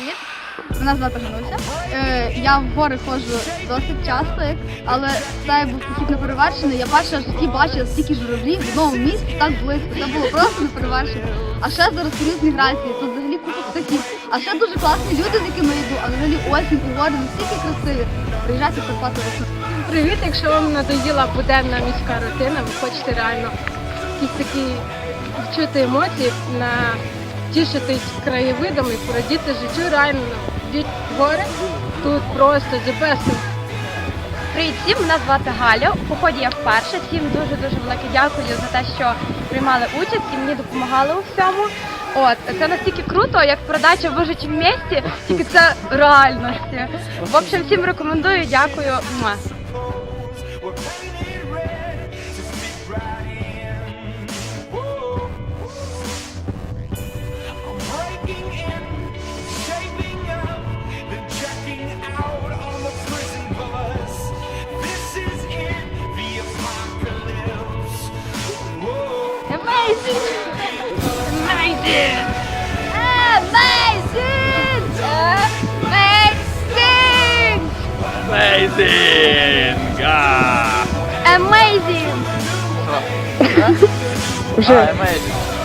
Привіт. Мене звати Гануся. Е, я в гори ходжу досить часто, але це був похід неперевершений. Я перше в житті бачила стільки журавлів в одному місці так близько. Це було просто неперевершено. А ще зараз період міграції, тут взагалі купа птахів. А ще дуже класні люди, з якими йду, а взагалі осінь і гори настільки красиві. Приїжджайте в Карпати весну. Привіт, якщо вам надоїла буденна міська рутина, ви хочете реально якісь такі відчути емоції, на тішитись краєвидами, порадіти життю реально від гори. Тут просто зібесно. Привіт всім, мене звати Галя. У поході я вперше. Всім дуже дуже велике дякую за те, що приймали участь і мені допомагали у всьому. От це настільки круто, як передача «Вижить в місті, тільки це реальності. В общем, всім рекомендую, дякую. Amazing! Amazing! Amazing! Amazing! Ah, amazing! Amazing! Amazing!